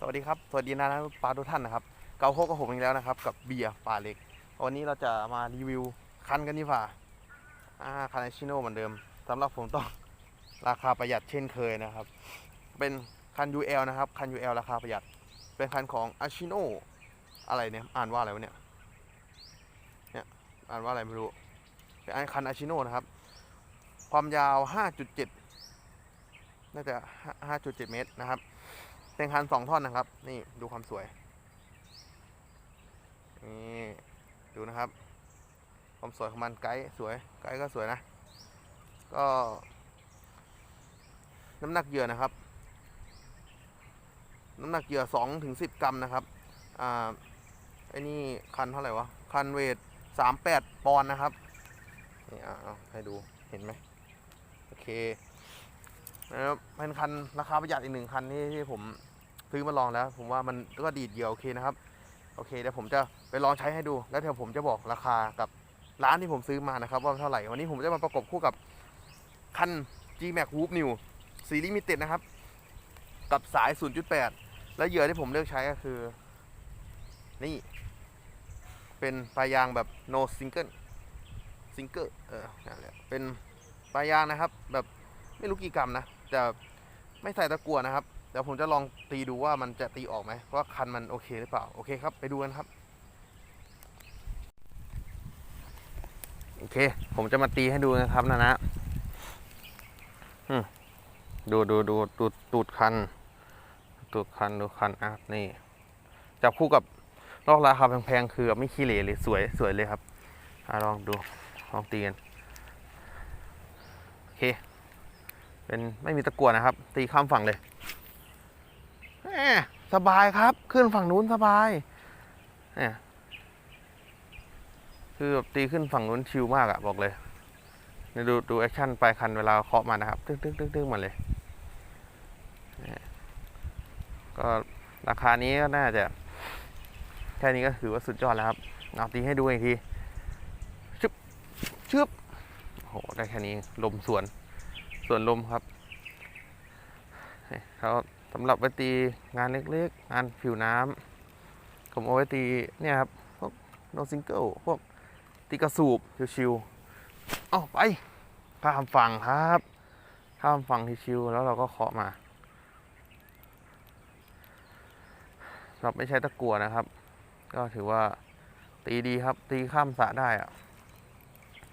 สวัสดีครับ สวัสดีนะปลาทุกท่านนะครับ เกาโคกกับผมอีกแล้วนะครับ กับเบียร์ปลาเล็ก วันนี้เราจะมารีวิวคันกันดีกว่าอ่าคันไอชิโน่เหมือนเดิมสำหรับผมต้องราคาประหยัดเช่นเคยนะครับ เป็นคัน UL นะครับ คัน UL ราคาประหยัด เป็นคันของอาชิโน่อะไรเนี่ย อ่านว่าอะไรวะเนี่ย เนี่ยอ่านว่าอะไรไม่รู้ เป็นอันคันอาชิโน่นะครับ ความยาว 5.7 น่าจะ 5.7 เมตรนะครับ เป็นคันสองท่อนนะครับ นี่ดูความสวย นี่ดูนะครับ ความสวยของมันไกด์สวย ไกด์ก็สวยนะ ก็ น้ำหนักเหยื่อนะครับ น้ำหนักเหยื่อสองถึงสิบกรัมนะครับ อ่าไอ้นี่คันเท่าไหร่วะ คันเวทสามแปดปอนด์นะครับ นี่อ่าให้ดูเห็นไหมโอเค นะครับเป็นคันราคาประหยัดอีกหนึ่งคันที่ที่ผมซื้อมาลองแล้ว ผมว่ามันก็ดีดเหยื่อโอเคนะครับ โอเคเดี๋ยวผมจะไปลองใช้ให้ดู แล้วเดี๋ยวผมจะบอกราคากับร้านที่ผมซื้อมานะครับ ว่าเท่าไหร่วันนี้ผมจะมาประกบคู่กับคัน G Max Whoop New สีลิมิเต็ดนะครับ กับสาย 0.8 และเหยื่อที่ผมเลือกใช้ก็คือ นี่ เป็นปลายยางแบบ no single single เออนั่นแหละเป็นปลายางนะครับ แบบไม่รู้กี่กรัมนะ แต่ไม่ใส่ตะกั่วนะครับเดี๋ยวผมจะลองตีดูว่ามันจะตีออกไหมว่าคันมันโอเคหรือเปล่าโอเคครับ ไปดูกันครับโอเค ผมจะมาตีให้ดูนะครับนะนะดูดูดูตูดตูดคันตูดคันดูคันอะนี่จับคู่กับลอกราคาแพงๆคือไม่ขี้เหร่เลยสวยสวยเลยครับอลองดูลองตีกันโอเค เป็นไม่มีตะกั่วนะครับ ตีข้ามฝั่งเลยสบายครับ ขึ้นฝั่งนู้นสบายเนี่ยคือแบบตีขึ้นฝั่งนู้นชิลมากอะบอกเลยนดูดูแอคชั่นปลายคันเวลาเคาะมานะครับ ตึ้งตึ้งตึ้งตึ้งมาเลยเนี่ยก็ราคานี้ก็น่าจะ แค่นี้ก็ถือว่าสุดยอดแล้วครับ เอาตีให้ดูอีกที ชึบชึบโอ้โห ได้แค่นี้ลมสวน ส่วนลมครับเขาสำหรับไว้ตีงานเล็กๆ งานผิวน้ำผมเอาไว้ตีเนี่ยครับ พวกโนซิงเกิลพวกตีกระสูบชิวๆเอาไปข้ามฝั่งครับ ข้ามฝั่งชิวแล้วเราก็เคาะมาสำหรับไม่ใช้ตะกั่วนะครับ ก็ถือว่าตีดีครับ ตีข้ามสะได้อะ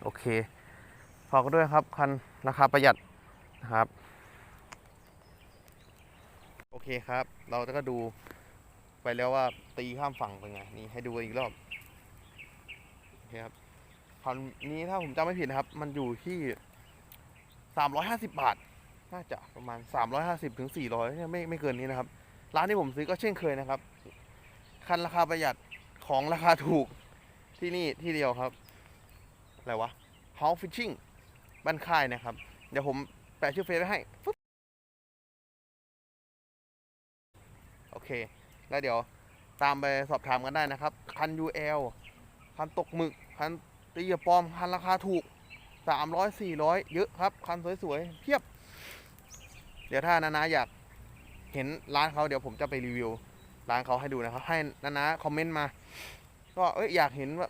โอเคฝากด้วยครับ คันราคาประหยัด นะครับ โอเคครับ เราก็ดูไปแล้วว่าตีข้ามฝั่งเป็นไง นี่ให้ดูอีกรอบโอเคครับคันนี้ถ้าผมจำไม่ผิดนะครับ มันอยู่ที่สามร้อยห้าสิบบาท น่าจะประมาณสามร้อยห้าสิบถึงสี่ร้อยเนี่ยไม่ไม่เกินนี้นะครับ ร้านที่ผมซื้อก็เช่นเคยนะครับ คันราคาประหยัดของราคาถูกที่นี่ที่เดียวครับ อะไรวะ House Fishing บ้านค่ายนะครับ เดี๋ยวผม ปะชื่อเฟซไว้ให้ฟึ๊บโอเค แล้วเดี๋ยวตามไปสอบถามกันได้นะครับ คัน UL คันตกหมึก คันตีเหยื่อปลอม คันราคาถูก 300 400 เยอะครับ คันสวยๆ เพียบ เดี๋ยวถ้านานาอยากเห็นร้านเขาเดี๋ยวผมจะไปรีวิว ร้านเขาให้ดูนะครับ ให้นานาคอมเมนต์มา ก็เอ้ยอยากเห็นว่า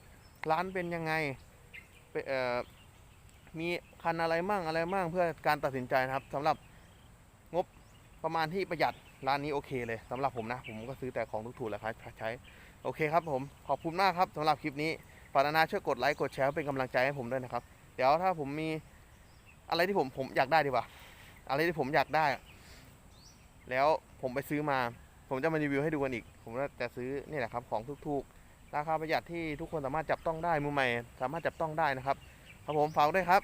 ร้านเป็นยังไงเอ่อ มีคันอะไรมั่งอะไรมั่งเพื่อการตัดสินใจนะครับสำหรับงบประมาณที่ประหยัดร้านนี้โอเคเลยสำหรับผมนะ ผมก็ซื้อแต่ของถูกๆแหละครับใช้โอเคครับผมขอบคุณมากครับสำหรับคลิปนี้ฝากนานาช่วยกดไลค์กดแชร์เป็นกำลังใจให้ผมด้วยนะครับ เดี๋ยวถ้าผมมีอะไรที่ผมผมอยากได้ดีกว่าอะไรที่ผมอยากได้ แล้วผมไปซื้อมา ผมจะมารีวิวให้ดูกันอีก ผมจะซื้อนี่แหละครับของถูกๆราคาประหยัดที่ทุกคนสามารถจับต้องได้มือใหม่ สามารถจับต้องได้นะครับ ครับผมฝากด้วยครับ